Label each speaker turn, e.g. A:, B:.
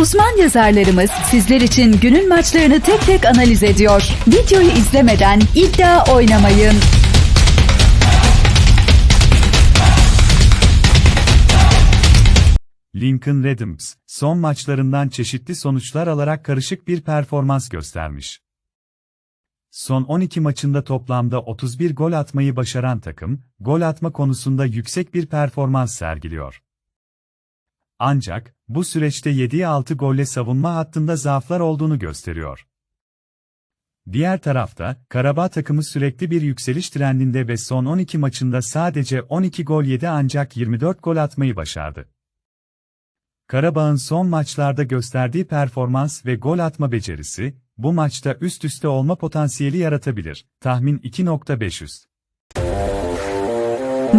A: Uzman yazarlarımız sizler için günün maçlarını tek tek analiz ediyor. Videoyu izlemeden iddia oynamayın.
B: Lincoln Redms, son maçlarından çeşitli sonuçlar alarak karışık bir performans göstermiş. Son 12 maçında toplamda 31 gol atmayı başaran takım, gol atma konusunda yüksek bir performans sergiliyor. Ancak, bu süreçte yediği 6 golle savunma hattında zaaflar olduğunu gösteriyor. Diğer tarafta, Karabağ takımı sürekli bir yükseliş trendinde ve son 12 maçında sadece 12 gol yedi ancak 24 gol atmayı başardı. Karabağ'ın son maçlarda gösterdiği performans ve gol atma becerisi, bu maçta üst üste olma potansiyeli yaratabilir. Tahmin 2.500.